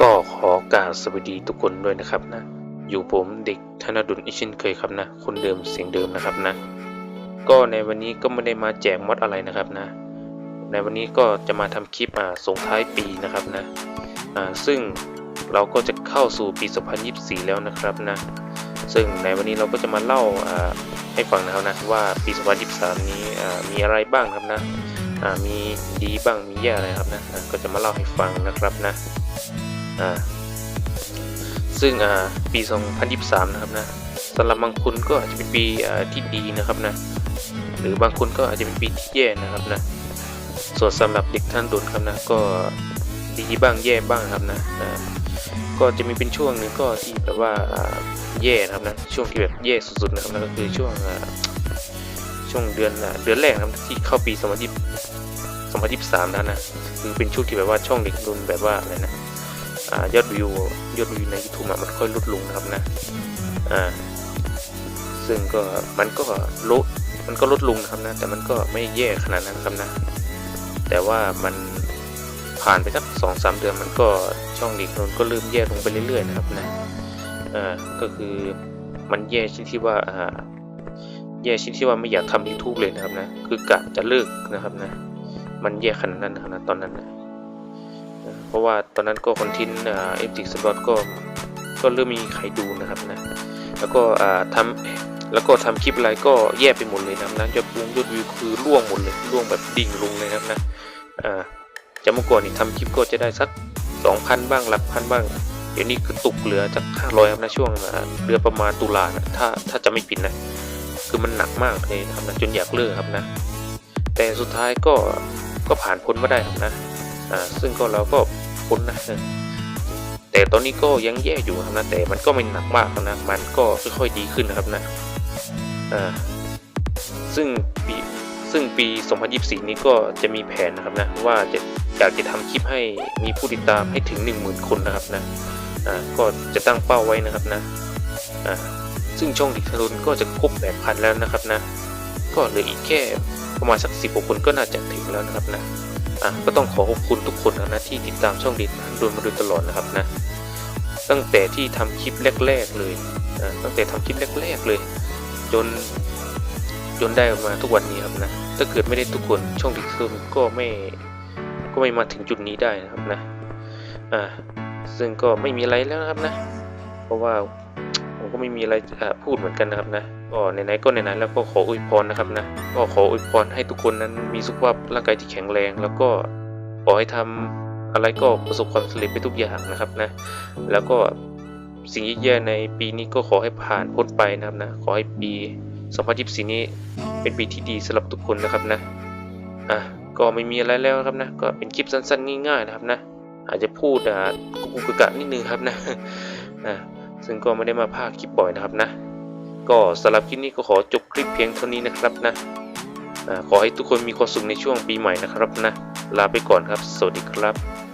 ก็ขอกราบสวัสดีทุกคนด้วยนะครับนะ อยู่ผมเด็กธนดุลอีช่นเคยครับนะ คนเดิมเสียงเดิมนะครับนะ ก็ในวันนี้ก็ไม่ได้มาแจกมอดอะไรนะครับนะ ในวันนี้ก็จะมาทำคลิปอ่าส่งท้ายปีนะครับนะอ่าซึ่งเราก็จะเข้าสู่ปี 2024 แล้วนะครับนะ ซึ่งในวันนี้เราก็จะมาเล่าอ่าให้ฟังนะครับนะว่าปี 2023 นี้อ่ามีอะไรบ้างครับนะอ่ามีดีบ้างมีแย่อะไรครับนะก็จะมาเล่าให้ฟังนะครับนะ อ่าซึ่งอ่าปี 2023 นะครับนะสำหรับบางคนก็อาจจะเป็นปีอ่าที่ดีนะครับนะหรือบางคนก็อาจจะเป็นปีที่แย่นะครับนะส่วนสำหรับเด็กท่านดุนครับนะก็ดีบ้างแย่บ้างครับนะก็จะมีเป็นช่วงหนึ่งก็ที่แบบว่าแย่นะครับนะช่วงที่แบบแย่สุดๆนะครับนั่นก็คือช่วงช่วงเดือนเดือนแรกนะครับที่เข้าปี 2020 2023แล้วนะคือเป็นช่วงที่แบบว่าช่องเด็กดุนแบบว่าอะไรนะ ยอดวิวยอดวิวใน YouTube อะมันค่อยลดลงนะครับนะอ่าซึ่งก็มันก็ลดมันก็ลดลงนะครับนะแต่มันก็ไม่แย่ขนาดนั้นครับนะแต่ว่ามันผ่านไปสักสองสามเดือนมันก็ช่องเด็กนนก็เริ่มแย่ลงไปเรื่อยๆนะครับนะอ่าก็คือมันแย่ชนิดที่ว่าอ่าแย่ชนิดที่ว่าไม่อยากทำ YouTube เลยนะครับนะคือกะจะเลิกนะครับนะมันแย่ขนาดนั้นนะครับนะตอนนั้นนะอ่า เพราะว่าตอนนั้นก็คอนเทนเอฟติกสปอตก็ก็เริ่มมีใครดูนะครับนะแล้วก็ทำแล้วก็ทำคลิปอะไรก็แย่ไปหมดเลยนะครับนะยอดวิวยอดวิวคือร่วงหมดเลยร่วงแบบดิ่งลงเลยครับนะจากเมื่อก่อนนี่ทำคลิปก็จะได้สัก 2,000 บ้างหลักพันบ้างเดี๋ยวนี้คือตกเหลือจาก500ครับนะช่วงเดือนประมาณตุลานะถ้าถ้าจะไม่ผิดนะคือมันหนักมากเลยนะครับนะจนอยากเลิกครับนะ แต่สุดท้ายก็ก็ผ่านพ้นมาได้ครับนะ อ่าซึ่งก็เราก็พ้นนะแต่ตอนนี้ก็ยังแย่อยู่ครับนะแต่มันก็ไม่หนักมากนะมันก็ค่อยๆดีขึ้นนะครับนะอ่าซึ่งปีซึ่งปี 2024 นี้ก็จะมีแผนนะครับนะว่าจะอยากจะทำคลิปให้มีผู้ติดตามให้ถึง 10,000 คนนะครับนะอ่าก็จะตั้งเป้าไว้นะครับนะอ่าซึ่งช่องดิทารุนก็จะครบแบบพันแล้วนะครับนะก็เหลืออีกแค่ประมาณสัก10กว่าคนก็น่าจะถึงแล้วนะครับนะ อะก็ต้องขอขอบคุณทุกคนนะที่ติดตามช่องดิทารุนมาโดยตลอดนะครับนะ ตั้งแต่ที่ทำคลิปแรก ๆเลยตั้งแต่ทำคลิปแรก ๆเลย จนจนได้มาทุกวันนี้ครับนะ ถ้าเกิดไม่ได้ทุกคนช่องดิจิทัลก็ไม่ก็ไม่มาถึงจุดนี้ได้นะครับนะอ่าซึ่งก็ไม่มีอะไรแล้วนะครับนะ เพราะว่าผมก็ไม่มีอะไรพูดเหมือนกันนะครับนะ ก็ไหนๆก็ไหนๆแล้วก็ขออวยพรนะครับนะก็ขออวยพรให้ทุกคนนั้นมีสุขภาพร่างกายที่แข็งแรง แล้วก็ขอให้ทำอะไรก็ประสบความสำเร็จไปทุกอย่างนะครับนะแล้วก็สิ่งแย่ๆในปีนี้ก็ขอให้ผ่านพ้นไปนะครับนะขอให้ปี 2024 นี้เป็นปีที่ดีสำหรับทุกคนนะครับนะอะก็ไม่มีอะไรแล้วครับนะก็เป็นคลิปสั้นๆง่ายๆนะครับนะอาจจะพูดอ่ากุกกุกกะนิดนึงครับนะอ่าซึ่งก็ไม่ได้มาพากคลิปบ่อยนะครับนะ ก็สำหรับคลิปนี้ก็ขอจบคลิปเพียงเท่านี้นะครับนะขอให้ทุกคนมีความสุขในช่วงปีใหม่นะครับนะลาไปก่อนครับ สวัสดีครับ